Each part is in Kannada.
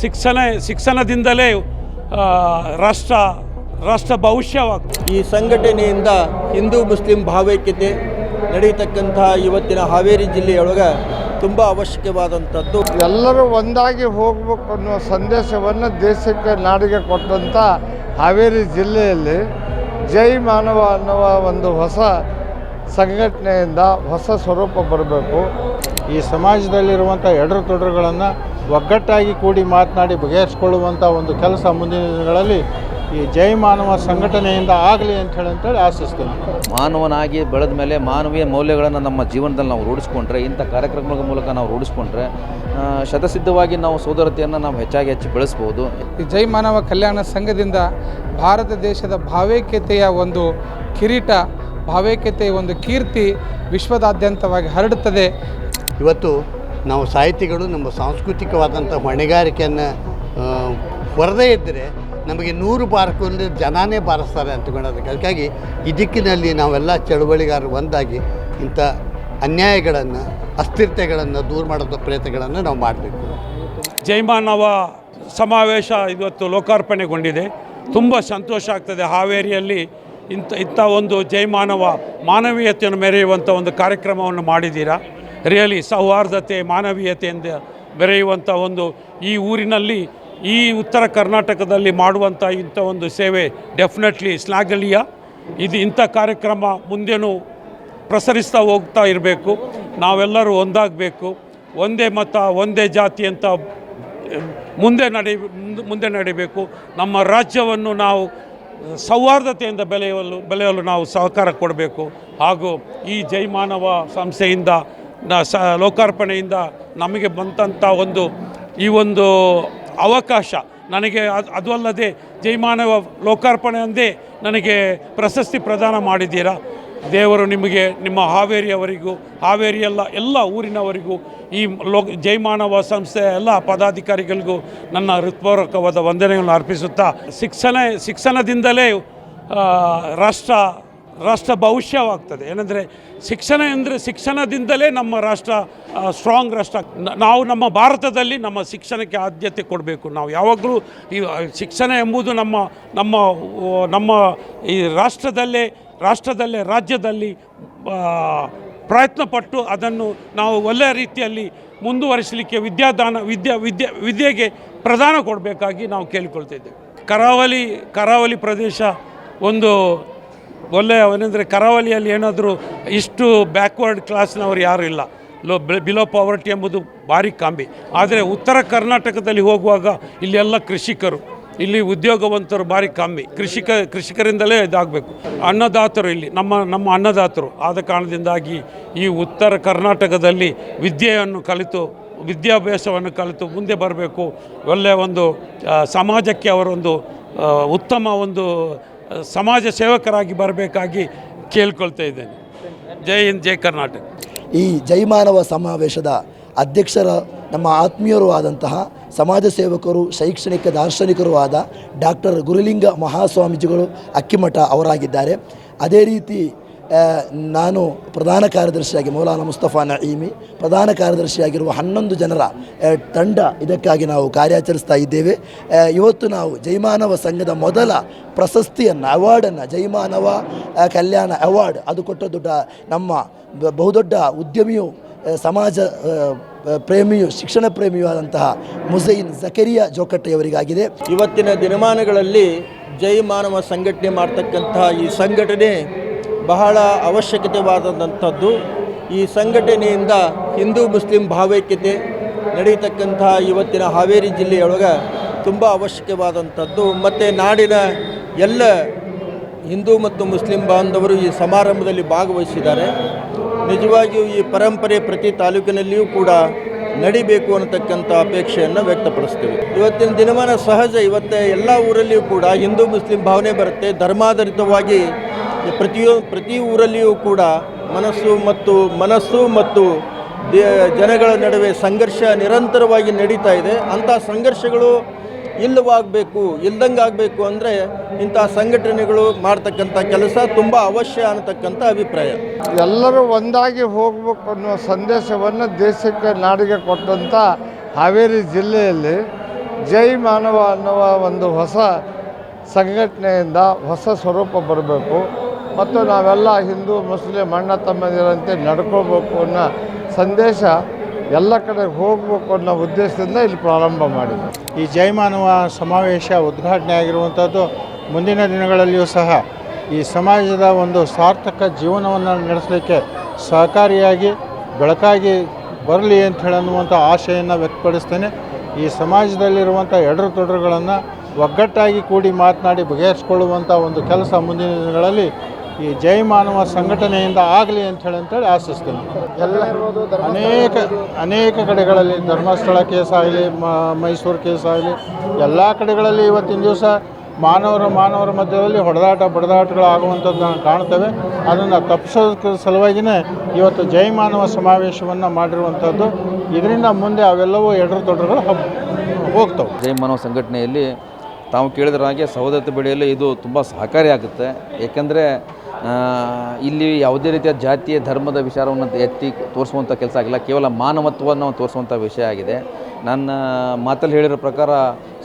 ಶಿಕ್ಷಣ ಶಿಕ್ಷಣದಿಂದಲೇ ರಾಷ್ಟ್ರ ರಾಷ್ಟ್ರ ಭವಿಷ್ಯವಾಗ್ತದೆ. ಈ ಸಂಘಟನೆಯಿಂದ ಹಿಂದೂ ಮುಸ್ಲಿಂ ಭಾವೈಕ್ಯತೆ ನಡೀತಕ್ಕಂತಹ ಇವತ್ತಿನ ಹಾವೇರಿ ಜಿಲ್ಲೆಯೊಳಗೆ ತುಂಬ ಅವಶ್ಯಕವಾದಂಥದ್ದು. ಎಲ್ಲರೂ ಒಂದಾಗಿ ಹೋಗ್ಬೇಕು ಅನ್ನುವ ಸಂದೇಶವನ್ನು ದೇಶಕ್ಕೆ ನಾಡಿಗೆ ಕೊಟ್ಟಂಥ ಹಾವೇರಿ ಜಿಲ್ಲೆಯಲ್ಲಿ ಜೈ ಮಾನವ ಅನ್ನುವ ಒಂದು ಹೊಸ ಸಂಘಟನೆಯಿಂದ ಹೊಸ ಸ್ವರೂಪ ಬರಬೇಕು. ಈ ಸಮಾಜದಲ್ಲಿರುವಂಥ ಎಡರು ತೊಡರುಗಳನ್ನು ಒಗ್ಗಟ್ಟಾಗಿ ಕೂಡಿ ಮಾತನಾಡಿ ಬಗೆಹರಿಸ್ಕೊಳ್ಳುವಂಥ ಒಂದು ಕೆಲಸ ಮುಂದಿನ ದಿನಗಳಲ್ಲಿ ಈ ಜೈ ಮಾನವ ಸಂಘಟನೆಯಿಂದ ಆಗಲಿ ಅಂತ ಹೇಳಿ ಅಂತೇಳಿ ಆಶಿಸ್ತೀನಿ. ಮಾನವನಾಗಿ ಬೆಳೆದ ಮೇಲೆ ಮಾನವೀಯ ಮೌಲ್ಯಗಳನ್ನು ನಮ್ಮ ಜೀವನದಲ್ಲಿ ನಾವು ರೂಢಿಸ್ಕೊಂಡ್ರೆ ಇಂಥ ಕಾರ್ಯಕ್ರಮಗಳ ಮೂಲಕ ನಾವು ರೂಢಿಸ್ಕೊಂಡ್ರೆ ಶತಸಿದ್ಧವಾಗಿ ನಾವು ಸೋದರತೆಯನ್ನು ನಾವು ಹೆಚ್ಚಾಗಿ ಹೆಚ್ಚು ಬೆಳೆಸ್ಬೋದು. ಈ ಜೈ ಮಾನವ ಕಲ್ಯಾಣ ಸಂಘದಿಂದ ಭಾರತ ದೇಶದ ಭಾವೈಕ್ಯತೆಯ ಒಂದು ಕಿರೀಟ ಭಾವೈಕ್ಯತೆಯ ಒಂದು ಕೀರ್ತಿ ವಿಶ್ವದಾದ್ಯಂತವಾಗಿ ಹರಡುತ್ತದೆ. ಇವತ್ತು ನಾವು ಸಾಹಿತಿಗಳು ನಮ್ಮ ಸಾಂಸ್ಕೃತಿಕವಾದಂಥ ಹೊಣೆಗಾರಿಕೆಯನ್ನು ಹೊರದೇ ಇದ್ದರೆ ನಮಗೆ ನೂರು ಬಾರಕ್ಕೊಂದು ಜನನೇ ಬಾರಿಸ್ತಾರೆ ಅಂತಕೊಂಡದಕ್ಕೆ ಅದಕ್ಕಾಗಿ ಈ ದಿಕ್ಕಿನಲ್ಲಿ ನಾವೆಲ್ಲ ಚಳುವಳಿಗಾರರು ಒಂದಾಗಿ ಇಂಥ ಅನ್ಯಾಯಗಳನ್ನು, ಅಸ್ಥಿರತೆಗಳನ್ನು ದೂರ ಮಾಡೋದ ಪ್ರಯತ್ನಗಳನ್ನು ನಾವು ಮಾಡಬೇಕು. ಜೈಮಾನವ ಸಮಾವೇಶ ಇವತ್ತು ಲೋಕಾರ್ಪಣೆಗೊಂಡಿದೆ. ತುಂಬ ಸಂತೋಷ ಆಗ್ತದೆ ಹಾವೇರಿಯಲ್ಲಿ ಇಂಥ ಇಂಥ ಒಂದು ಜೈಮಾನವ ಮಾನವೀಯತೆಯನ್ನು ಮೆರೆಯುವಂಥ ಒಂದು ಕಾರ್ಯಕ್ರಮವನ್ನು ಮಾಡಿದ್ದೀರಾ? ರಿಯಲಿ ಸೌಹಾರ್ದತೆ, ಮಾನವೀಯತೆಯಿಂದ ಬೆರೆಯುವಂಥ ಒಂದು ಈ ಊರಿನಲ್ಲಿ, ಈ ಉತ್ತರ ಕರ್ನಾಟಕದಲ್ಲಿ ಮಾಡುವಂಥ ಇಂಥ ಒಂದು ಸೇವೆ ಡೆಫಿನೆಟ್ಲಿ ಶ್ಲಾಘನೀಯ. ಇದು ಇಂಥ ಕಾರ್ಯಕ್ರಮ ಮುಂದೆನೂ ಪ್ರಸರಿಸ್ತಾ ಹೋಗ್ತಾ ಇರಬೇಕು. ನಾವೆಲ್ಲರೂ ಒಂದಾಗಬೇಕು. ಒಂದೇ ಮತ, ಒಂದೇ ಜಾತಿ ಅಂತ ಮುಂದೆ ನಡೆ, ಮುಂದೆ ನಡಿಬೇಕು. ನಮ್ಮ ರಾಜ್ಯವನ್ನು ನಾವು ಸೌಹಾರ್ದತೆಯಿಂದ ಬೆಳೆಯಲು ಬೆಳೆಯಲು ನಾವು ಸಹಕಾರ ಕೊಡಬೇಕು. ಹಾಗೂ ಈ ಜೈಮಾನವ ಸಂಸ್ಥೆಯಿಂದ ನ- ಸ ಲೋಕಾರ್ಪಣೆಯಿಂದ ನಮಗೆ ಬಂದಂಥ ಒಂದು ಈ ಒಂದು ಅವಕಾಶ. ನನಗೆ ಅದು ಅದು ಅಲ್ಲದೆ ಜೈಮಾನವ ಲೋಕಾರ್ಪಣೆ ಅಂದೇ ನನಗೆ ಪ್ರಶಸ್ತಿ ಪ್ರದಾನ ಮಾಡಿದ್ದೀರಾ. ದೇವರು ನಿಮಗೆ ನಿಮ್ಮ ಹಾವೇರಿಯವರಿಗೂ, ಹಾವೇರಿಯಲ್ಲ ಎಲ್ಲ ಊರಿನವರಿಗೂ, ಈ ಲೋ ಜೈಮಾನವ ಸಂಸ್ಥೆಯ ಎಲ್ಲ ಪದಾಧಿಕಾರಿಗಳಿಗೂ ನನ್ನ ಹೃತ್ಪೂರ್ವಕವಾದ ವಂದನೆಗಳನ್ನು ಅರ್ಪಿಸುತ್ತಾ, ಶಿಕ್ಷಣ, ಶಿಕ್ಷಣದಿಂದಲೇ ರಾಷ್ಟ್ರ ರಾಷ್ಟ್ರ ಭವಿಷ್ಯವಾಗ್ತದೆ. ಏನಂದರೆ ಶಿಕ್ಷಣ ಎಂದರೆ ಶಿಕ್ಷಣದಿಂದಲೇ ನಮ್ಮ ರಾಷ್ಟ್ರ ಸ್ಟ್ರಾಂಗ್ ರಾಷ್ಟ್ರ. ನಾವು ನಮ್ಮ ಭಾರತದಲ್ಲಿ ನಮ್ಮ ಶಿಕ್ಷಣಕ್ಕೆ ಆದ್ಯತೆ ಕೊಡಬೇಕು. ನಾವು ಯಾವಾಗಲೂ ಈ ಶಿಕ್ಷಣ ಎಂಬುದು ನಮ್ಮ ನಮ್ಮ ನಮ್ಮ ಈ ರಾಷ್ಟ್ರದಲ್ಲೇ ರಾಷ್ಟ್ರದಲ್ಲೇ, ರಾಜ್ಯದಲ್ಲಿ ಪ್ರಯತ್ನಪಟ್ಟು ಅದನ್ನು ನಾವು ಒಳ್ಳೆಯ ರೀತಿಯಲ್ಲಿ ಮುಂದುವರಿಸಲಿಕ್ಕೆ ವಿದ್ಯಾದಾನ, ವಿದ್ಯಾ, ವಿದ್ಯೆ, ವಿದ್ಯೆಗೆ ಪ್ರದಾನ ಕೊಡಬೇಕಾಗಿ ನಾವು ಕೇಳಿಕೊಳ್ತಿದ್ದೇವೆ ಕರಾವಳಿ ಕರಾವಳಿ ಪ್ರದೇಶ ಒಂದು ಒಳ್ಳೆಯ ಏನಂದರೆ ಕರಾವಳಿಯಲ್ಲಿ ಏನಾದರೂ ಇಷ್ಟು ಬ್ಯಾಕ್ವರ್ಡ್ ಕ್ಲಾಸ್ನವರು ಯಾರೂ ಇಲ್ಲ. ಲೋ ಬಿಲೋ ಪಾವರ್ಟಿ ಎಂಬುದು ಭಾರಿ ಕಾಂಬಿ. ಆದರೆ ಉತ್ತರ ಕರ್ನಾಟಕದಲ್ಲಿ ಹೋಗುವಾಗ ಇಲ್ಲೆಲ್ಲ ಕೃಷಿಕರು. ಇಲ್ಲಿ ಉದ್ಯೋಗವಂತರು ಭಾರಿ ಕಮ್ಮಿ ಕೃಷಿಕ, ಕೃಷಿಕರಿಂದಲೇ ಇದಾಗಬೇಕು. ಅನ್ನದಾತರು ಇಲ್ಲಿ, ನಮ್ಮ ನಮ್ಮ ಅನ್ನದಾತರು. ಆದ ಕಾರಣದಿಂದಾಗಿ ಈ ಉತ್ತರ ಕರ್ನಾಟಕದಲ್ಲಿ ವಿದ್ಯೆಯನ್ನು ಕಲಿತು, ವಿದ್ಯಾಭ್ಯಾಸವನ್ನು ಕಲಿತು ಮುಂದೆ ಬರಬೇಕು. ಒಳ್ಳೆಯ ಒಂದು ಸಮಾಜಕ್ಕೆ ಅವರೊಂದು ಉತ್ತಮ ಒಂದು ಸಮಾಜ ಸೇವಕರಾಗಿ ಬರಬೇಕಾಗಿ ಕೇಳ್ಕೊಳ್ತಾ ಇದ್ದೇನೆ. ಜೈ ಹಿಂದ್, ಜೈ ಕರ್ನಾಟಕ. ಈ ಜೈಮಾನವ ಸಮಾವೇಶದ ಅಧ್ಯಕ್ಷರ, ನಮ್ಮ ಆತ್ಮೀಯರೂ ಆದಂತಹ ಸಮಾಜ ಸೇವಕರು, ಶೈಕ್ಷಣಿಕ ದಾರ್ಶನಿಕರೂ ಆದ ಡಾಕ್ಟರ್ ಗುರುಲಿಂಗ ಮಹಾಸ್ವಾಮೀಜಿಗಳು ಅಕ್ಕಿಮಠ ಅವರಾಗಿದ್ದಾರೆ. ಅದೇ ರೀತಿ ನಾನು ಪ್ರಧಾನ ಕಾರ್ಯದರ್ಶಿಯಾಗಿ ಮೌಲಾನ ಮುಸ್ತಫಾ ನಈಮಿ ಪ್ರಧಾನ ಕಾರ್ಯದರ್ಶಿಯಾಗಿರುವ ಹನ್ನೊಂದು ಜನರ ತಂಡ ಇದಕ್ಕಾಗಿ ನಾವು ಕಾರ್ಯಾಚರಿಸ್ತಾ ಇದ್ದೇವೆ. ಇವತ್ತು ನಾವು ಜೈಮಾನವ ಸಂಘದ ಮೊದಲ ಪ್ರಶಸ್ತಿಯನ್ನು, ಅವಾರ್ಡನ್ನು, ಜೈಮಾನವ ಕಲ್ಯಾಣ ಅವಾರ್ಡ್, ಅದು ಕೊಟ್ಟ ದೊಡ್ಡ ನಮ್ಮ ಬಹುದೊಡ್ಡ ಉದ್ಯಮಿಯು ಸಮಾಜ ಪ್ರೇಮಿಯು, ಶಿಕ್ಷಣ ಪ್ರೇಮಿಯೂ ಆದಂತಹ ಮುಸೈನ್ ಜಕರಿಯಾ ಜೋಕಟ್ಟೆಯವರಿಗಾಗಿದೆ ಇವತ್ತಿನ ದಿನಮಾನಗಳಲ್ಲಿ ಜೈ ಮಾನವ ಸಂಘಟನೆ ಮಾಡ್ತಕ್ಕಂತಹ ಈ ಸಂಘಟನೆ ಬಹಳ ಅವಶ್ಯಕತೆವಾದಂಥದ್ದು ಈ ಸಂಘಟನೆಯಿಂದ ಹಿಂದೂ ಮುಸ್ಲಿಂ ಭಾವೈಕ್ಯತೆ ನಡೀತಕ್ಕಂತಹ ಇವತ್ತಿನ ಹಾವೇರಿ ಜಿಲ್ಲೆಯೊಳಗೆ ತುಂಬ ಅವಶ್ಯಕವಾದಂಥದ್ದು. ಮತ್ತು ನಾಡಿನ ಎಲ್ಲ ಹಿಂದೂ ಮತ್ತು ಮುಸ್ಲಿಂ ಬಾಂಧವರು ಈ ಸಮಾರಂಭದಲ್ಲಿ ಭಾಗವಹಿಸಿದ್ದಾರೆ. ನಿಜವಾಗಿಯೂ ಈ ಪರಂಪರೆ ಪ್ರತಿ ತಾಲೂಕಿನಲ್ಲಿಯೂ ಕೂಡ ನಡಿಬೇಕು ಅನ್ನತಕ್ಕಂಥ ಅಪೇಕ್ಷೆಯನ್ನು ವ್ಯಕ್ತಪಡಿಸ್ತೀವಿ. ಇವತ್ತಿನ ದಿನಮಾನ ಸಹಜ, ಇವತ್ತೇ ಎಲ್ಲ ಊರಲ್ಲಿಯೂ ಕೂಡ ಹಿಂದೂ, ಮುಸ್ಲಿಂ ಭಾವನೆ ಬರುತ್ತೆ. ಧರ್ಮಾಧಾರಿತವಾಗಿ ಪ್ರತಿಯೊ ಪ್ರತಿ ಊರಲ್ಲಿಯೂ ಕೂಡ ಮನಸ್ಸು ಮತ್ತು ಮನಸ್ಸು ಮತ್ತು ಜನಗಳ ನಡುವೆ ಸಂಘರ್ಷ ನಿರಂತರವಾಗಿ ನಡೀತಾ ಇದೆ. ಅಂಥ ಸಂಘರ್ಷಗಳು ಇಲ್ಲವಾಗಬೇಕು ಇಲ್ದಂಗೆ ಆಗಬೇಕು ಅಂದರೆ ಇಂಥ ಸಂಘಟನೆಗಳು ಮಾಡ್ತಕ್ಕಂಥ ಕೆಲಸ ತುಂಬ ಅವಶ್ಯ ಅನ್ನತಕ್ಕಂಥ ಅಭಿಪ್ರಾಯ. ಎಲ್ಲರೂ ಒಂದಾಗಿ ಹೋಗಬೇಕು ಅನ್ನುವ ಸಂದೇಶವನ್ನು ದೇಶಕ್ಕೆ, ನಾಡಿಗೆ ಕೊಟ್ಟಂಥ ಹಾವೇರಿ ಜಿಲ್ಲೆಯಲ್ಲಿ ಜೈ ಮಾನವ ಅನ್ನುವ ಒಂದು ಹೊಸ ಸಂಘಟನೆಯಿಂದ ಹೊಸ ಸ್ವರೂಪ ಬರಬೇಕು. ಮತ್ತು ನಾವೆಲ್ಲ ಹಿಂದೂ, ಮುಸ್ಲಿಂ, ಅಣ್ಣ ತಮ್ಮಂದಿರಂತೆ ನಡ್ಕೋಬೇಕು ಅನ್ನೋ ಸಂದೇಶ ಎಲ್ಲ ಕಡೆ ಹೋಗಬೇಕು ಅನ್ನೋ ಉದ್ದೇಶದಿಂದ ಇಲ್ಲಿ ಪ್ರಾರಂಭ ಮಾಡಿದೆ ಈ ಜೈಮಾನವ ಸಮಾವೇಶ ಉದ್ಘಾಟನೆ ಆಗಿರುವಂಥದ್ದು ಮುಂದಿನ ದಿನಗಳಲ್ಲಿಯೂ ಸಹ. ಈ ಸಮಾಜದ ಒಂದು ಸಾರ್ಥಕ ಜೀವನವನ್ನು ನಡೆಸಲಿಕ್ಕೆ ಸಹಕಾರಿಯಾಗಿ, ಬೆಳಕಾಗಿ ಬರಲಿ ಅಂತ ಹೇಳುವಂಥ ಆಶೆಯನ್ನು ವ್ಯಕ್ತಪಡಿಸ್ತೇನೆ. ಈ ಸಮಾಜದಲ್ಲಿರುವಂಥ ಎಡರು ತೊಡರುಗಳನ್ನು ಒಗ್ಗಟ್ಟಾಗಿ ಕೂಡಿ ಮಾತನಾಡಿ ಬಗೆಹರಿಸ್ಕೊಳ್ಳುವಂಥ ಒಂದು ಕೆಲಸ ಮುಂದಿನ ದಿನಗಳಲ್ಲಿ ಈ ಜೈ ಮಾನವ ಸಂಘಟನೆಯಿಂದ ಆಗಲಿ ಅಂತ ಹೇಳಿ ಅಂತೇಳಿ ಆಶಿಸ್ತೀನಿ. ಎಲ್ಲ ಅನೇಕ ಅನೇಕ ಕಡೆಗಳಲ್ಲಿ ಧರ್ಮಸ್ಥಳ ಕೇಸ್ ಆಗಲಿ ಮೈಸೂರು ಕೇಸ್ ಆಗಲಿ, ಎಲ್ಲ ಕಡೆಗಳಲ್ಲಿ ಇವತ್ತಿನ ದಿವಸ ಮಾನವರ ಮಾನವರ ಮಧ್ಯದಲ್ಲಿ ಹೊಡೆದಾಟ, ಬಡದಾಟಗಳಾಗುವಂಥದ್ದು ನಾವು ಕಾಣ್ತೇವೆ. ಅದನ್ನು ತಪ್ಪಿಸೋದಕ್ಕೆ ಸಲುವಾಗಿಯೇ ಇವತ್ತು ಜೈ ಮಾನವ ಸಮಾವೇಶವನ್ನು ಮಾಡಿರುವಂಥದ್ದು. ಇದರಿಂದ ಮುಂದೆ ಅವೆಲ್ಲವೂ ಎಡರು ತೊಡರುಗಳು ಹಬ್, ಹೋಗ್ತವೆ. ಜೈ ಮಾನವ ಸಂಘಟನೆಯಲ್ಲಿ ತಾವು ಕೇಳಿದ್ರ ಹಾಗೆ ಸಹೋದರತೆ ಬೆಳೆಯಲು ಇದು ತುಂಬ ಸಹಕಾರಿಯಾಗುತ್ತೆ ಏಕೆಂದರೆ ಇಲ್ಲಿ ಯಾವುದೇ ರೀತಿಯ ಜಾತಿಯ ಧರ್ಮದ ವಿಚಾರವನ್ನು ಎತ್ತಿ ತೋರಿಸುವಂಥ ಕೆಲಸ ಆಗಿಲ್ಲ. ಕೇವಲ ಮಾನವತ್ವವನ್ನು ತೋರಿಸುವಂಥ ವಿಷಯ ಆಗಿದೆ. ನನ್ನ ಮಾತಲ್ಲಿ ಹೇಳಿರೋ ಪ್ರಕಾರ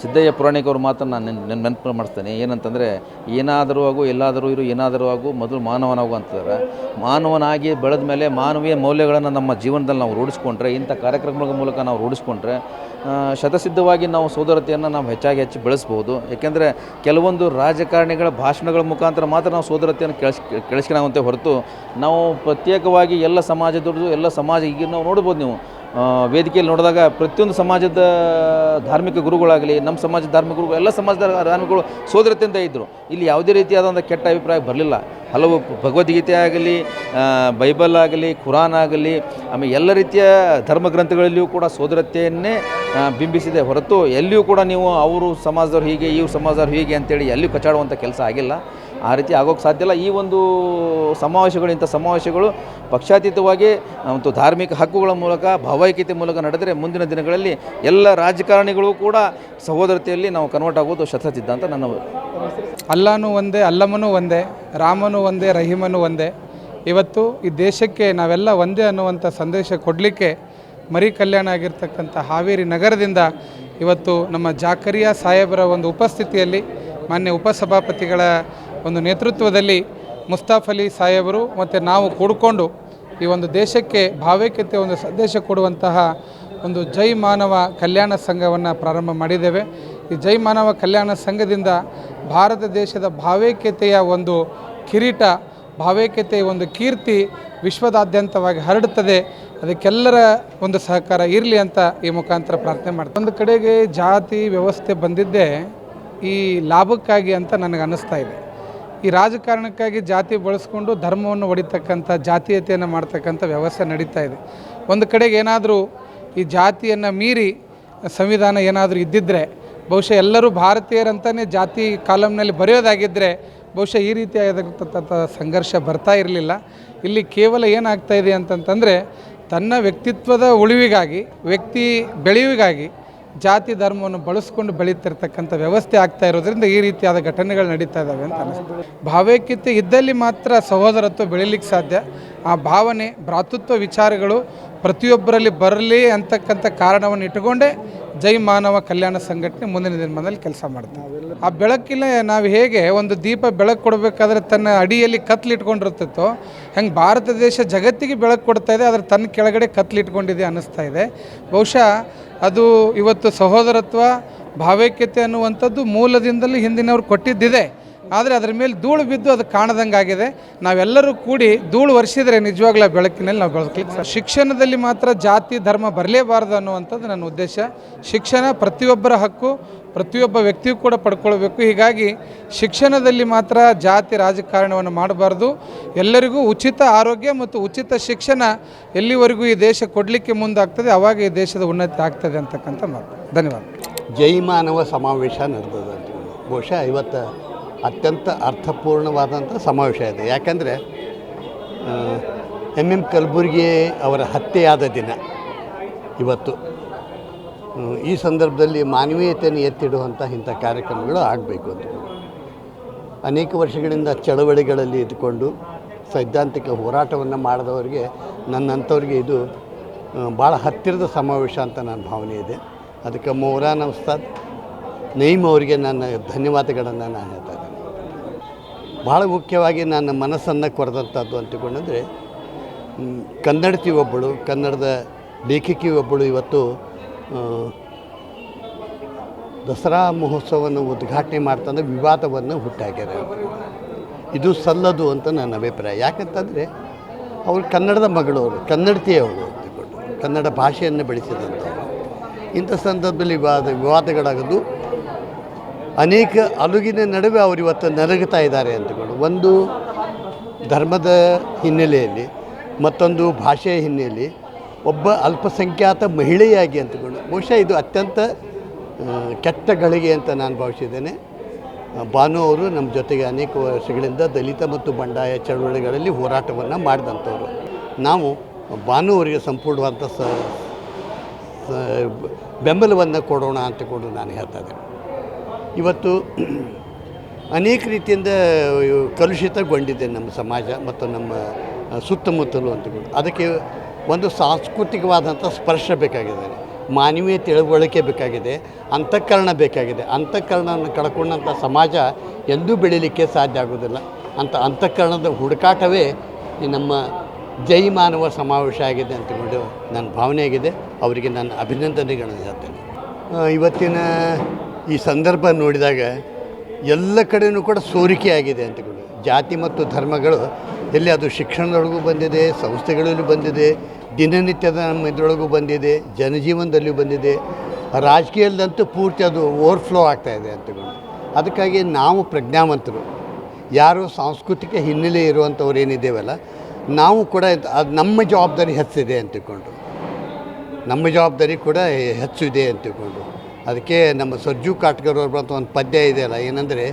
ಸಿದ್ದಯ್ಯ ಪುರಾಣಿಕವ್ರ ಮಾತನ್ನು ನಾನು ನೆನ್ ನೆನಪು ಮಾಡಿಸ್ತೇನೆ. ಏನಂತಂದರೆ, ಏನಾದರೂ ಆಗು, ಎಲ್ಲಾದರೂ ಇರು, ಏನಾದರೂ ಆಗು, ಮೊದಲು ಮಾನವನಾಗು ಅಂತಾರೆ ಮಾನವನಾಗಿ ಬೆಳೆದ ಮೇಲೆ ಮಾನವೀಯ ಮೌಲ್ಯಗಳನ್ನು ನಮ್ಮ ಜೀವನದಲ್ಲಿ ನಾವು ರೂಢಿಸ್ಕೊಂಡ್ರೆ, ಇಂಥ ಕಾರ್ಯಕ್ರಮಗಳ ಮೂಲಕ ನಾವು ರೂಢಿಸ್ಕೊಂಡ್ರೆ ಶತಸಿದ್ಧವಾಗಿ ನಾವು ಸೋದರತೆಯನ್ನು ನಾವು ಹೆಚ್ಚಾಗಿ ಹೆಚ್ಚು ಬೆಳೆಸ್ಬೋದು. ಏಕೆಂದರೆ, ಕೆಲವೊಂದು ರಾಜಕಾರಣಿಗಳ ಭಾಷಣಗಳ ಮುಖಾಂತರ ಮಾತ್ರ ನಾವು ಸೋದರತೆಯನ್ನು ಕೆಳಸ್ ಕೆಳಿಸ್ಕೊಳ್ಳುವಂತೆ ಹೊರತು ನಾವು ಪ್ರತ್ಯೇಕವಾಗಿ ಎಲ್ಲ ಸಮಾಜದವ್ರದ್ದು, ಎಲ್ಲ ಸಮಾಜ ಈಗ ನಾವು ನೋಡ್ಬೋದು ನೀವು. ವೇದಿಕೆಯಲ್ಲಿ ನೋಡಿದಾಗ ಪ್ರತಿಯೊಂದು ಸಮಾಜದ ಧಾರ್ಮಿಕ ಗುರುಗಳಾಗಲಿ, ನಮ್ಮ ಸಮಾಜದ ಧಾರ್ಮಿಕ ಗುರುಗಳು, ಎಲ್ಲ ಸಮಾಜದ ಧಾರ್ಮಿಕಗಳು ಸೋದರತೆಯಿಂದ ಇದ್ದರು ಇಲ್ಲಿ ಯಾವುದೇ ರೀತಿಯಾದಂಥ ಕೆಟ್ಟ ಅಭಿಪ್ರಾಯ ಬರಲಿಲ್ಲ. ಹಲವು ಭಗವದ್ಗೀತೆ ಆಗಲಿ ಬೈಬಲ್ ಆಗಲಿ, ಖುರಾನ್ ಆಗಲಿ, ಆಮೇಲೆ ಎಲ್ಲ ರೀತಿಯ ಧರ್ಮ ಗ್ರಂಥಗಳಲ್ಲಿಯೂ ಕೂಡ ಸೋದರತೆಯನ್ನೇ ಬಿಂಬಿಸಿದೆ ಹೊರತು ಎಲ್ಲಿಯೂ ಕೂಡ ನೀವು ಅವರು ಸಮಾಜದವ್ರು ಹೀಗೆ, ಇವ್ರ ಸಮಾಜದವ್ರು ಹೀಗೆ ಅಂತೇಳಿ ಎಲ್ಲಿಯೂ ಕಚಾಡುವಂಥ ಕೆಲಸ ಆಗಿಲ್ಲ. ಆ ರೀತಿ ಆಗೋಕ್ಕೆ ಸಾಧ್ಯ ಇಲ್ಲ. ಈ ಒಂದು ಸಮಾವೇಶಗಳು, ಇಂಥ ಸಮಾವೇಶಗಳು ಪಕ್ಷಾತೀತವಾಗಿ ಮತ್ತು ಧಾರ್ಮಿಕ ಹಕ್ಕುಗಳ ಮೂಲಕ, ಭಾವೈಕ್ಯತೆ ಮೂಲಕ ನಡೆದರೆ ಮುಂದಿನ ದಿನಗಳಲ್ಲಿ ಎಲ್ಲ ರಾಜಕಾರಣಿಗಳು ಕೂಡ ಸಹೋದರತೆಯಲ್ಲಿ ನಾವು ಕನ್ವರ್ಟ್ ಆಗೋದು ಶತಸಿದ್ಧ ಅಂತ ನನ್ನ ಅಲ್ಲಾನು ಒಂದೇ, ಅಲ್ಲಮನು ಒಂದೇ, ರಾಮನು ಒಂದೇ, ರಹೀಮನು ಒಂದೇ. ಇವತ್ತು ಈ ದೇಶಕ್ಕೆ ನಾವೆಲ್ಲ ಒಂದೇ ಅನ್ನುವಂಥ ಸಂದೇಶ ಕೊಡಲಿಕ್ಕೆ ಮರಿ ಕಲ್ಯಾಣ ಆಗಿರ್ತಕ್ಕಂಥ ಹಾವೇರಿ ನಗರದಿಂದ ಇವತ್ತು ನಮ್ಮ ಜಾಕರಿಯಾ ಸಾಹೇಬರ ಒಂದು ಉಪಸ್ಥಿತಿಯಲ್ಲಿ ಮಾನ್ಯ ಉಪಸಭಾಪತಿಗಳ ಒಂದು ನೇತೃತ್ವದಲ್ಲಿ ಮುಸ್ತಾಫ್ ಅಲಿ ಸಾಹೇಬರು ಮತ್ತು ನಾವು ಕೂಡಿಕೊಂಡು ಈ ಒಂದು ದೇಶಕ್ಕೆ ಭಾವೈಕ್ಯತೆ, ಒಂದು ಸಂದೇಶ ಕೊಡುವಂತಹ ಒಂದು ಜೈ ಮಾನವ ಕಲ್ಯಾಣ ಸಂಘವನ್ನು ಪ್ರಾರಂಭ ಮಾಡಿದ್ದೇವೆ. ಈ ಜೈ ಮಾನವ ಕಲ್ಯಾಣ ಸಂಘದಿಂದ ಭಾರತ ದೇಶದ ಭಾವೈಕ್ಯತೆಯ ಒಂದು ಕಿರೀಟ, ಭಾವೈಕ್ಯತೆಯ ಒಂದು ಕೀರ್ತಿ ವಿಶ್ವದಾದ್ಯಂತವಾಗಿ ಹರಡುತ್ತದೆ. ಅದಕ್ಕೆಲ್ಲರ ಒಂದು ಸಹಕಾರ ಇರಲಿ ಅಂತ ಈ ಮುಖಾಂತರ ಪ್ರಾರ್ಥನೆ ಮಾಡ್ತೀನಿ. ಒಂದು ಕಡೆಗೆ ಜಾತಿ ವ್ಯವಸ್ಥೆ ಬಂದಿದ್ದೇ ಈ ಲಾಭಕ್ಕಾಗಿ ಅಂತ ನನಗೆ ಅನ್ನಿಸ್ತಾ ಇದೆ. ಈ ರಾಜಕಾರಣಕ್ಕಾಗಿ ಜಾತಿ ಬಳಸ್ಕೊಂಡು ಧರ್ಮವನ್ನು ಹೊಡಿತಕ್ಕಂಥ ಜಾತೀಯತೆಯನ್ನು ಮಾಡ್ತಕ್ಕಂಥ ವ್ಯವಸ್ಥೆ ನಡೀತಾ ಇದೆ. ಒಂದು ಕಡೆಗೆ ಏನಾದರೂ ಈ ಜಾತಿಯನ್ನು ಮೀರಿ ಸಂವಿಧಾನ ಏನಾದರೂ ಇದ್ದಿದ್ದರೆ ಬಹುಶಃ ಎಲ್ಲರೂ ಭಾರತೀಯರಂತಲೇ ಜಾತಿ ಕಾಲಮ್ನಲ್ಲಿ ಬರೆಯೋದಾಗಿದ್ದರೆ ಬಹುಶಃ ಈ ರೀತಿಯಾಗಿರ್ತಕ್ಕಂಥ ಸಂಘರ್ಷ ಬರ್ತಾ ಇರಲಿಲ್ಲ. ಇಲ್ಲಿ ಕೇವಲ ಏನಾಗ್ತಾ ಇದೆ ಅಂತಂತಂದರೆ, ತನ್ನ ವ್ಯಕ್ತಿತ್ವದ ಉಳಿವಿಗಾಗಿ, ವ್ಯಕ್ತಿ ಬೆಳೆಯುವಿಗಾಗಿ ಜಾತಿ ಧರ್ಮವನ್ನು ಬಳಸ್ಕೊಂಡು ಬೆಳೀತಿರ್ತಕ್ಕಂಥ ವ್ಯವಸ್ಥೆ ಆಗ್ತಾ ಇರೋದ್ರಿಂದ ಈ ರೀತಿಯಾದ ಘಟನೆಗಳು ನಡೀತಾ ಇದ್ದಾವೆ ಅಂತ ಅನಿಸ್ತದೆ ಭಾವೈಕ್ಯತೆ ಇದ್ದಲ್ಲಿ ಮಾತ್ರ ಸಹೋದರತ್ವ ಬೆಳೀಲಿಕ್ಕೆ ಸಾಧ್ಯ. ಆ ಭಾವನೆ, ಭ್ರಾತೃತ್ವ ವಿಚಾರಗಳು ಪ್ರತಿಯೊಬ್ಬರಲ್ಲಿ ಬರಲಿ ಅಂತಕ್ಕಂಥ ಕಾರಣವನ್ನು ಇಟ್ಟುಕೊಂಡೇ. ಜೈ ಮಾನವ ಕಲ್ಯಾಣ ಸಂಘಟನೆ ಮುಂದಿನ ದಿನಮಾನದಲ್ಲಿ ಕೆಲಸ ಮಾಡ್ತಾರೆ ಆ ಬೆಳಕಿನ ನಾವು ಹೇಗೆ ಒಂದು ದೀಪ ಬೆಳಕು ಕೊಡಬೇಕಾದ್ರೆ ತನ್ನ ಅಡಿಯಲ್ಲಿ ಕತ್ಲಿಟ್ಕೊಂಡಿರ್ತಿತ್ತು ಹೆಂಗೆ ಭಾರತ ದೇಶ ಜಗತ್ತಿಗೆ ಬೆಳಕು ಕೊಡ್ತಾ ಇದೆ ಆದರೆ ತನ್ನ ಕೆಳಗಡೆ ಕತ್ಲಿಟ್ಕೊಂಡಿದೆ ಅನ್ನಿಸ್ತಾ ಇದೆ. ಬಹುಶಃ ಅದು ಇವತ್ತು ಸಹೋದರತ್ವ, ಭಾವೈಕ್ಯತೆ ಅನ್ನುವಂಥದ್ದು ಮೂಲದಿಂದಲೂ ಹಿಂದಿನವ್ರು ಕೊಟ್ಟಿದ್ದಿದೆ. ಆದರೆ ಅದರ ಮೇಲೆ ಧೂಳು ಬಿದ್ದು ಅದು ಕಾಣದಂಗಾಗಿದೆ. ನಾವೆಲ್ಲರೂ ಕೂಡಿ ಧೂಳು ವರ್ಷಿದ್ರೆ ನಿಜವಾಗ್ಲೂ ಬೆಳಕಿನಲ್ಲಿ ನಾವು ಬೆಳಕಲಿಕ್ಕೆ. ಶಿಕ್ಷಣದಲ್ಲಿ ಮಾತ್ರ ಜಾತಿ, ಧರ್ಮ ಬರಲೇಬಾರದು ಅನ್ನುವಂಥದ್ದು ನನ್ನ ಉದ್ದೇಶ. ಶಿಕ್ಷಣ ಪ್ರತಿಯೊಬ್ಬರ ಹಕ್ಕು, ಪ್ರತಿಯೊಬ್ಬ ವ್ಯಕ್ತಿಯೂ ಕೂಡ ಪಡ್ಕೊಳ್ಬೇಕು. ಹೀಗಾಗಿ ಶಿಕ್ಷಣದಲ್ಲಿ ಮಾತ್ರ ಜಾತಿ ರಾಜಕಾರಣವನ್ನು ಮಾಡಬಾರ್ದು. ಎಲ್ಲರಿಗೂ ಉಚಿತ ಆರೋಗ್ಯ ಮತ್ತು ಉಚಿತ ಶಿಕ್ಷಣ ಎಲ್ಲಿವರೆಗೂ ಈ ದೇಶ ಕೊಡಲಿಕ್ಕೆ ಮುಂದಾಗ್ತದೆ, ಅವಾಗ ಈ ದೇಶದ ಉನ್ನತಿ ಆಗ್ತದೆ ಅಂತಕ್ಕಂಥ ಮಾತು. ಧನ್ಯವಾದ. ಜೈ ಮಾನವ ಸಮಾವೇಶ ನಡೆದದ ಅಂತ ಬಹುಶಃ ಇವತ್ತು ಅತ್ಯಂತ ಅರ್ಥಪೂರ್ಣವಾದಂಥ ಸಮಾವೇಶ ಇದೆ. ಯಾಕಂದರೆ ಎಂ ಎಂ ಕಲಬುರ್ಗಿ ಅವರ ಹತ್ಯೆಯಾದ ದಿನ ಇವತ್ತು. ಈ ಸಂದರ್ಭದಲ್ಲಿ ಮಾನವೀಯತೆಯನ್ನು ಎತ್ತಿಡುವಂಥ ಇಂಥ ಕಾರ್ಯಕ್ರಮಗಳು ಆಗಬೇಕು ಅಂತ. ಅನೇಕ ವರ್ಷಗಳಿಂದ ಚಳವಳಿಗಳಲ್ಲಿ ಇದ್ದುಕೊಂಡು ಸೈದ್ಧಾಂತಿಕ ಹೋರಾಟವನ್ನು ಮಾಡಿದವರಿಗೆ, ನನ್ನಂಥವ್ರಿಗೆ ಇದು ಭಾಳ ಹತ್ತಿರದ ಸಮಾವೇಶ ಅಂತ ನನ್ನ ಭಾವನೆ ಇದೆ. ಅದಕ್ಕೆ ಮೌರಾನ್ ಉಸ್ತಾದ್ ನೈಮ್ ಅವರಿಗೆ ನನ್ನ ಧನ್ಯವಾದಗಳನ್ನು ನಾನು ಹೇಳ್ತಾ ಭಾಳ ಮುಖ್ಯವಾಗಿ ನನ್ನ ಮನಸ್ಸನ್ನು ಕೊರೆದಂಥದ್ದು ಅಂತಕೊಂಡಂದರೆ ಕನ್ನಡತಿ ಒಬ್ಬಳು, ಕನ್ನಡದ ಲೇಖಕಿ ಒಬ್ಬಳು ಇವತ್ತು ದಸರಾ ಮಹೋತ್ಸವವನ್ನು ಉದ್ಘಾಟನೆ ಮಾಡ್ತಂದ್ರೆ ವಿವಾದವನ್ನು ಹುಟ್ಟಾಕ್ಯಾರ. ಇದು ಸಲ್ಲದು ಅಂತ ನನ್ನ ಅಭಿಪ್ರಾಯ. ಯಾಕಂತಂದರೆ, ಅವರು ಕನ್ನಡದ ಮಗಳವರು ಕನ್ನಡತಿಯವರು ಅಂತಕೊಂಡು ಕನ್ನಡ ಭಾಷೆಯನ್ನು ಬೆಳೆಸಿದಂಥವ್ರು. ಇಂಥ ಸಂದರ್ಭದಲ್ಲಿ ವಿವಾದ, ವಿವಾದಗಳಾಗೋದು ಅನೇಕ ಅಲುಗಿನ ನಡುವೆ ಅವರು ಇವತ್ತು ನರಗುತ್ತಾ ಇದ್ದಾರೆ ಅಂತಕೊಂಡು ಒಂದು ಧರ್ಮದ ಹಿನ್ನೆಲೆಯಲ್ಲಿ, ಮತ್ತೊಂದು ಭಾಷೆಯ ಹಿನ್ನೆಲೆಯಲ್ಲಿ ಒಬ್ಬ ಅಲ್ಪಸಂಖ್ಯಾತ ಮಹಿಳೆಯಾಗಿ ಅಂತಕೊಂಡು ಬಹುಶಃ ಇದು ಅತ್ಯಂತ ಕೆಟ್ಟ ಗಳಿಗೆ ಅಂತ ನಾನು ಭಾವಿಸಿದ್ದೇನೆ. ಭಾನು ಅವರು ನಮ್ಮ ಜೊತೆಗೆ ಅನೇಕ ವರ್ಷಗಳಿಂದ ದಲಿತ ಮತ್ತು ಬಂಡಾಯ ಚಳವಳಿಗಳಲ್ಲಿ ಹೋರಾಟವನ್ನು ಮಾಡಿದಂಥವ್ರು. ನಾವು ಭಾನು ಅವರಿಗೆ ಸಂಪೂರ್ಣವಾದಂಥ ಸ ಬೆಂಬಲವನ್ನು ಕೊಡೋಣ ಅಂತಕೊಂಡು ನಾನು ಹೇಳ್ತಾ ಇದ್ದೇನೆ. ಇವತ್ತು ಅನೇಕ ರೀತಿಯಿಂದ ಕಲುಷಿತಗೊಂಡಿದೆ ನಮ್ಮ ಸಮಾಜ ಮತ್ತು ನಮ್ಮ ಸುತ್ತಮುತ್ತಲು ಅಂತ ಅದಕ್ಕೆ ಒಂದು ಸಾಂಸ್ಕೃತಿಕವಾದಂಥ ಸ್ಪರ್ಶ ಬೇಕಾಗಿದೆ. ಮಾನವೀಯ ತಿಳುವಳಿಕೆ ಬೇಕಾಗಿದೆ, ಅಂತಃಕರಣ ಬೇಕಾಗಿದೆ. ಅಂತಃಕರಣವನ್ನು ಕಳ್ಕೊಂಡಂಥ ಸಮಾಜ ಎಂದೂ ಬೆಳೀಲಿಕ್ಕೆ ಸಾಧ್ಯ ಆಗೋದಿಲ್ಲ ಅಂತ ಅಂತಃಕರಣದ ಹುಡುಕಾಟವೇ ಈ ನಮ್ಮ ಜೈ ಮಾನವ ಸಮಾವೇಶ ಆಗಿದೆ ಅಂತಕೊಂಡು ನನ್ನ ಭಾವನೆ ಆಗಿದೆ. ಅವರಿಗೆ ನಾನು ಅಭಿನಂದನೆಗಳನ್ನು ಹೇಳ್ತೇನೆ. ಇವತ್ತಿನ ಈ ಸಂದರ್ಭ ನೋಡಿದಾಗ ಎಲ್ಲ ಕಡೆಯೂ ಕೂಡ ಸೋರಿಕೆ ಆಗಿದೆ ಅಂತಕೊಂಡು ಜಾತಿ ಮತ್ತು ಧರ್ಮಗಳು, ಎಲ್ಲಿ ಅದು ಶಿಕ್ಷಣದೊಳಗೂ ಬಂದಿದೆ, ಸಂಸ್ಥೆಗಳಲ್ಲೂ ಬಂದಿದೆ, ದಿನನಿತ್ಯದ ನಮ್ಮ ಇದರೊಳಗೂ ಬಂದಿದೆ, ಜನಜೀವನದಲ್ಲೂ ಬಂದಿದೆ. ರಾಜಕೀಯದಂತೂ ಪೂರ್ತಿ ಅದು ಓವರ್ಫ್ಲೋ ಆಗ್ತಾಯಿದೆ ಅಂತಕೊಂಡು ಅದಕ್ಕಾಗಿ ನಾವು ಪ್ರಜ್ಞಾವಂತರು. ಯಾರು ಸಾಂಸ್ಕೃತಿಕ ಹಿನ್ನೆಲೆ ಇರುವಂಥವ್ರು ಏನಿದ್ದೇವಲ್ಲ, ನಾವು ಕೂಡ ಅದು ನಮ್ಮ ಜವಾಬ್ದಾರಿ ಹೆಚ್ಚಿದೆ ಅಂತ ನಮ್ಮ ಜವಾಬ್ದಾರಿ ಕೂಡ ಹೆಚ್ಚು ಇದೆ ಅಂತ ತಿಳ್ಕೊಂಡು. ಅದಕ್ಕೆ ನಮ್ಮ ಸರ್ಜು ಕಾಟ್ಗರ್ ಅವ್ರ ಒಂದು ಪದ್ಯ ಇದೆ ಅಲ್ಲ, ಏನಂದರೆ,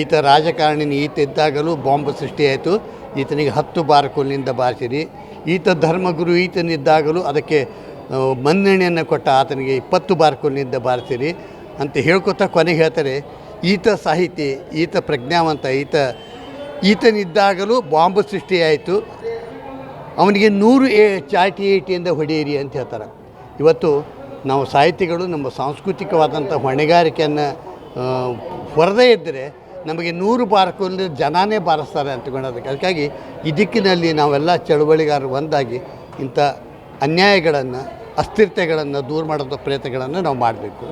ಈತ ರಾಜಕಾರಣಿನ ಈತ ಇದ್ದಾಗಲೂ ಬಾಂಬ್ ಸೃಷ್ಟಿಯಾಯಿತು ಈತನಿಗೆ ಹತ್ತು ಬಾರಕೊಲ್ಲಿಂದ ಬಾರಿಸಿರಿ. ಈತ ಧರ್ಮಗುರು, ಈತನಿದ್ದಾಗಲೂ ಅದಕ್ಕೆ ಮನ್ನಣೆಯನ್ನು ಕೊಟ್ಟ ಆತನಿಗೆ ಇಪ್ಪತ್ತು ಬಾರ್ಕೊಲ್ಲಿಂದ ಬಾರಿಸಿರಿ ಅಂತ ಹೇಳ್ಕೊತಾ ಕೊನೆಗೆ ಹೇಳ್ತಾರೆ, ಈತ ಸಾಹಿತಿ, ಈತ ಪ್ರಜ್ಞಾವಂತ, ಈತ, ಈತನಿದ್ದಾಗಲೂ ಬಾಂಬ್ ಸೃಷ್ಟಿಯಾಯಿತು ಅವನಿಗೆ ನೂರು ಏ ಚಾಟಿ ಏಟಿಯಿಂದ ಹೊಡೆಯಿರಿ ಅಂತ ಹೇಳ್ತಾರೆ. ಇವತ್ತು ನಾವು ಸಾಹಿತಿಗಳು ನಮ್ಮ ಸಾಂಸ್ಕೃತಿಕವಾದಂಥ ಹೊಣೆಗಾರಿಕೆಯನ್ನು ಹೊರದೇ ಇದ್ದರೆ ನಮಗೆ ನೂರು ಬಾರಕಲ್ಲಿ ಜನಾನೇ ಬಾರಿಸ್ತಾರೆ ಅಂತಕೊಂಡದಕ್ಕೆ. ಅದಕ್ಕಾಗಿ ಈ ದಿಕ್ಕಿನಲ್ಲಿ ನಾವೆಲ್ಲ ಚಳುವಳಿಗಾರರು ಒಂದಾಗಿ ಇಂಥ ಅನ್ಯಾಯಗಳನ್ನು, ಅಸ್ಥಿರತೆಗಳನ್ನು ದೂರ ಮಾಡೋಂಥ ಪ್ರಯತ್ನಗಳನ್ನು ನಾವು ಮಾಡಬೇಕು.